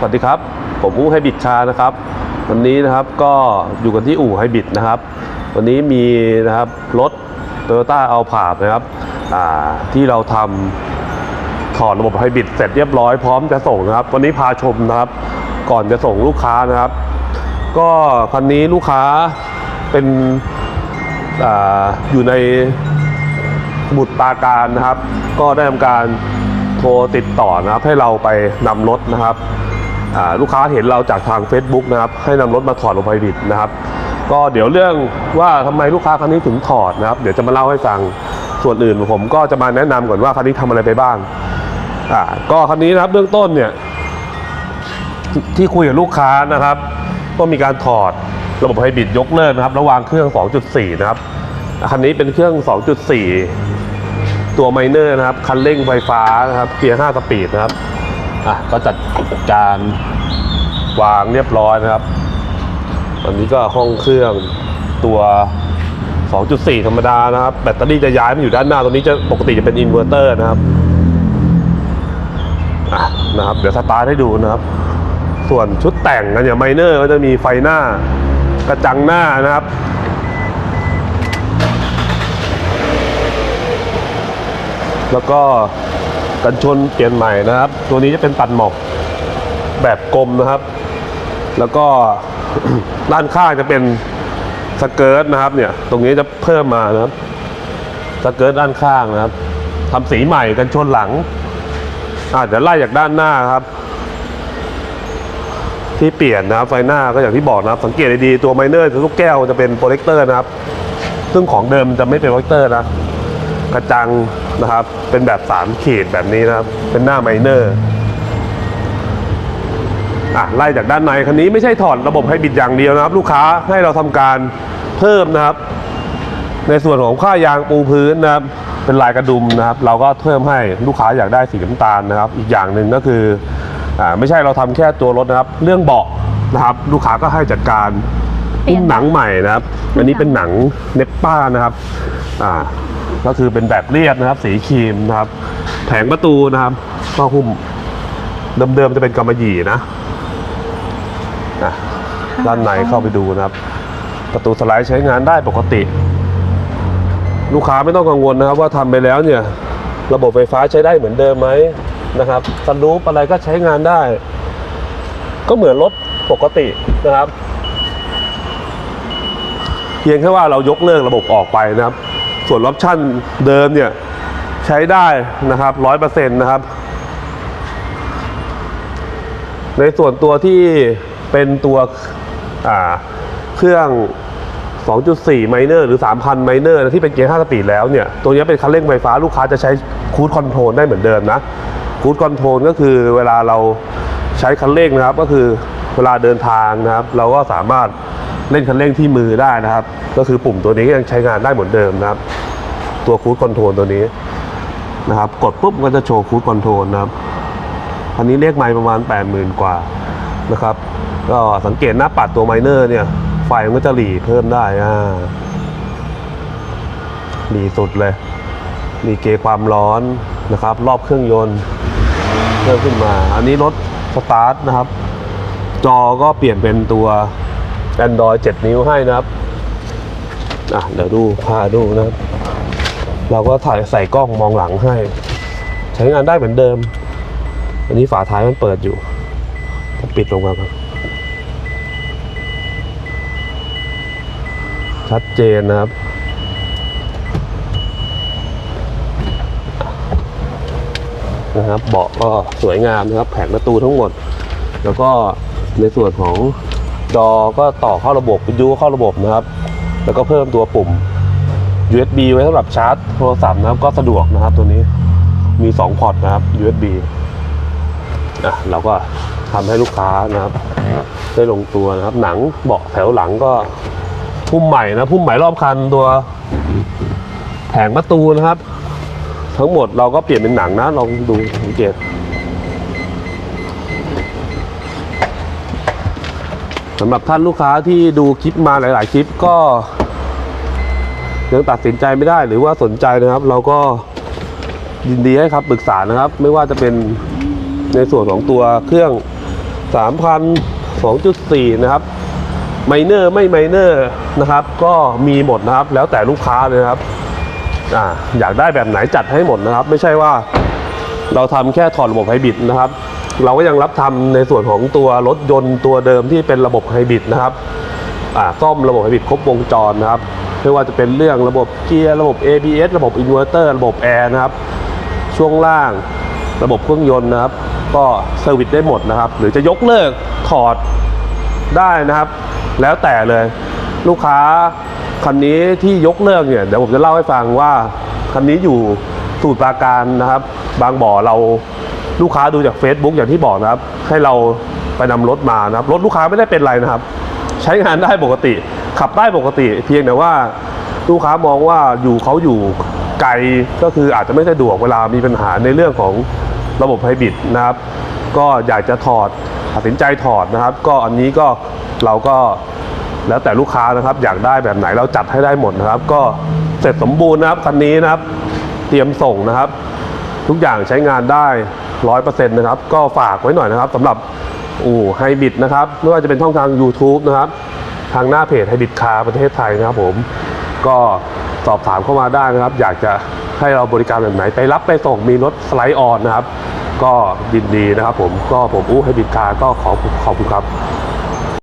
สวัสดีครับ ผมอู๋ไฮบิดชานะครับ วันนี้นะครับก็อยู่กันที่อู่ไฮบิดนะครับ วันนี้มีนะครับรถ t o y ยต้าเอาผาดนะครับที่เราทำถอดระบบไฮบิดเสร็จเรียบร้อยพร้อมจะส่งนะครับ วันนี้พาชมนะครับ ก่อนจะส่งลูกค้านะครับ ก็คันนี้ลูกค้าเป็นออยู่ในสมุดปาการนะครับ ก็ได้ทำการโทรติดต่อนะครับ ให้เราไปนำรถนะครับ ลูกค้าเห็นเราจากทาง Facebook นะครับให้นำรถมาถอดลงไปบิดนะครับ ก็เดี๋ยวเรื่องว่าทำไมลูกค้าคันนี้ถึงถอดนะครับเดี๋ยวจะมาเล่าให้ฟังส่วนอื่นผมก็จะมาแนะนำก่อนว่าคันนี้ทำอะไรไปบ้างอ่าก็คันนี้นะครับเบื้องต้นเนี่ยที่คุยกับลูกค้านะครับ ก็มีการถอดระบบไฮบริดยกเลิกนะครับ ระหว่างเครื่อง 2.4 นะครับคันนี้เป็นเครื่อง 2.4 ตัวไมเนอร์นะครับ คันเร่งไฟฟ้านะครับเกียร์ 5 สปีดนะครับ อะก็จัดการวางเรียบร้อยนะครับอันนี้ก็ห้องเครื่องตัว 2.4 ธรรมดานะครับ แบตเตอรี่จะย้ายมาอยู่ด้านหน้าตัวนี้จะปกติจะเป็นอินเวอร์เตอร์นะครับอะนะครับ เดี๋ยวสตาร์ทให้ดูนะครับ ส่วนชุดแต่งกันอย่างไมเนอร์ก็จะมีไฟหน้ากระจังหน้านะครับแล้วก็ กันชนเปลี่ยนใหม่นะครับ ตัวนี้จะเป็นตัดหมอกแบบกลมนะครับ แล้วก็ด้านข้างจะเป็นสเกิร์ตนะครับ เนี่ย ตรงนี้จะเพิ่มมานะครับสเกิร์ตด้านข้างนะครับทำสีใหม่กันชนหลังอาเดี๋ยวไล่จากด้านหน้าครับ ที่เปลี่ยนนะครับไฟหน้าก็อย่างที่บอกนะครับ สังเกตดีๆตัวไมเนอร์ลูกแก้วจะเป็นโปรเจคเตอร์นะครับ ซึ่งของเดิมจะไม่เป็นโปรเจคเตอร์นะ กระจังนะครับ เป็นแบบ 3 ขีดแบบนี้นะครับ เป็นหน้าไมเนอร์อะไล่จากด้านในคันนี้ไม่ใช่ถอดระบบให้บิดอย่างเดียวนะครับ ลูกค้าให้เราทำการเพิ่มนะครับ ในส่วนของค่ายางปูพื้นนะครับ เป็นลายกระดุมนะครับ เราก็เพิ่มให้ลูกค้าอยากได้สีน้ำตาลนะครับ อีกอย่างหนึ่งก็คืออ่าไม่ใช่เราทำแค่ตัวรถนะครับ เรื่องเบาะนะครับ ลูกค้าก็ให้จัดการเปลี่ยนหนังใหม่นะครับ อันนี้เป็นหนังเนปป้านะครับ อ่า ก็คือเป็นแบบเรียบนะครับ สีครีมนะครับแผงประตูนะครับก็หุ้มเดิมๆจะเป็นกำมะหยี่นะอะด้านในเข้าไปดูนะครับ ประตูสไลด์ใช้งานได้ปกติ ลูกค้าไม่ต้องกังวลนะครับ ว่าทำไปแล้วเนี่ย ระบบไฟฟ้าใช้ได้เหมือนเดิมไหมนะครับสลูปอะไรก็ใช้งานได้ ก็เหมือนรถปกตินะครับ เพียงแค่ว่าเรายกเลิกระบบออกไปนะครับ ส่วนออปชั่นเดิมเนี่ยใช้ได้นะครับร้อยเปอร์เซ็นต์นะครับ ในส่วนตัวที่เป็นตัวเครื่อง 2.4 ไมเนอร์หรือ 3,000 ไมเนอร์ที่เป็นเกียร์5สปีดแล้วเนี่ย ตัวนี้เป็นคันเร่งไฟฟ้าลูกค้าจะใช้คูดคอนโทรลได้เหมือนเดิมนะคูดคอนโทรลก็คือเวลาเราใช้คันเร่งนะครับ ก็คือเวลาเดินทางนะครับ เราก็สามารถ เล่นคันเร่งที่มือได้นะครับ ก็คือปุ่มตัวนี้ยังใช้งานได้เหมือนเดิมนะครับ ตัวคูดคอนโทรลตัวนี้นะครับ กดปุ๊บก็จะโชว์คูดคอนโทรลนะครับอันนี้เลขไมล์ประมาณ 80,000 กว่านะครับ ก็สังเกตหน้าปัดตัวไมเนอร์เนี่ย ไฟมันก็จะหลีเพิ่มได้อ่าหลีสุดเลยหลีเกจความร้อนนะครับ รอบเครื่องยนต์เพิ่มขึ้นมา อันนี้รถสตาร์ทนะครับ จอก็เปลี่ยนเป็นตัว Android 7 นิ้วให้นะครับ อะเดี๋ยวดูพาดูนะครับ เราก็ถ่ายใส่กล้องมองหลังให้ ใช้งานได้เหมือนเดิม อันนี้ฝาท้ายมันเปิดอยู่ปิดลงมาครับ ชัดเจนนะครับนะครับเบาะก็สวยงามนะครับ แผงประตูทั้งหมด แล้วก็ในส่วนของ จอก็ต่อเข้าระบบวิทยุเข้าระบบนะครับ แล้วก็เพิ่มตัวปุ่ม USB ไว้สำหรับชาร์จโทรศัพท์นะครับ ก็สะดวกนะครับตัวนี้มี2พอร์ตนะครับ USB อะเราก็ทำให้ลูกค้านะครับ ได้ลงตัวนะครับ หนังเบาะแถวหลังก็พุ่มใหม่นะพุ่มใหม่รอบคันตัว แผงประตูนะครับ ทั้งหมดเราก็เปลี่ยนเป็นหนังนะลองดูสังเกต สำหรับท่านลูกค้าที่ดูคลิปมาหลาย ๆ คลิปก็ยังตัดสินใจไม่ได้หรือว่าสนใจนะครับ เราก็ยินดีให้ครับปรึกษานะครับ ไม่ว่าจะเป็นในส่วนของตัวเครื่อง 3,000 2.4 นะครับไมเนอร์ไม่ไมเนอร์นะครับ ก็มีหมดนะครับ แล้วแต่ลูกค้าเลยครับอ่าอยากได้แบบไหนจัดให้หมดนะครับ ไม่ใช่ว่าเราทำแค่ถอดระบบไฮบริดนะครับ เราก็ยังรับทำในส่วนของตัวรถยนต์ตัวเดิมที่เป็นระบบไฮบริดนะครับซ่อมระบบไฮบริดครบวงจรนะครับไม่ว่าจะเป็นเรื่องระบบเกียร์ระบบ ABS ระบบอินเวอร์เตอร์ระบบแอร์นะครับ ช่วงล่างระบบเครื่องยนต์นะครับ ก็เซอร์วิสได้หมดนะครับ หรือจะยกเลิกถอดได้นะครับ แล้วแต่เลยลูกค้าคันนี้ที่ยกเลิกเนี่ยเดี๋ยวผมจะเล่าให้ฟังว่าคันนี้อยู่สูตรปราการนะครับ บางบ่อเรา ลูกค้าดูจาก Facebook อย่างที่บอกนะครับ ให้เราไปนำรถมานะครับ รถลูกค้าไม่ได้เป็นไรนะครับ ใช้งานได้ปกติ ขับได้ปกติ เพียงแต่ว่าลูกค้ามองว่าอยู่เขาอยู่ไกลก็คืออาจจะไม่สะดวกเวลามีปัญหาในเรื่องของระบบไฮบริดนะครับ ก็อยากจะถอดตัดสินใจถอดนะครับ ก็อันนี้ก็เราก็แล้วแต่ลูกค้านะครับ อยากได้แบบไหนเราจัดให้ได้หมดนะครับ ก็เสร็จสมบูรณ์นะครับคันนี้นะครับ เตรียมส่งนะครับ ทุกอย่างใช้งานได้ ร้อยเปอร์เซ็นต์นะครับก็ฝากไว้หน่อยนะครับสำหรับอู่ไฮบิดนะครับไม่ว่าจะเป็นช่องทาง YouTube นะครับทางหน้าเพจไฮบิดคาประเทศไทยนะครับผมก็สอบถามเข้ามาได้นะครับ อยากจะให้เราบริการแบบไหน ไปรับไปส่งมีรถสไลด์ออนนะครับ ก็ยินดีนะครับผมก็ผมอู้ไฮบิดคาก็ขอขอบคุณครับ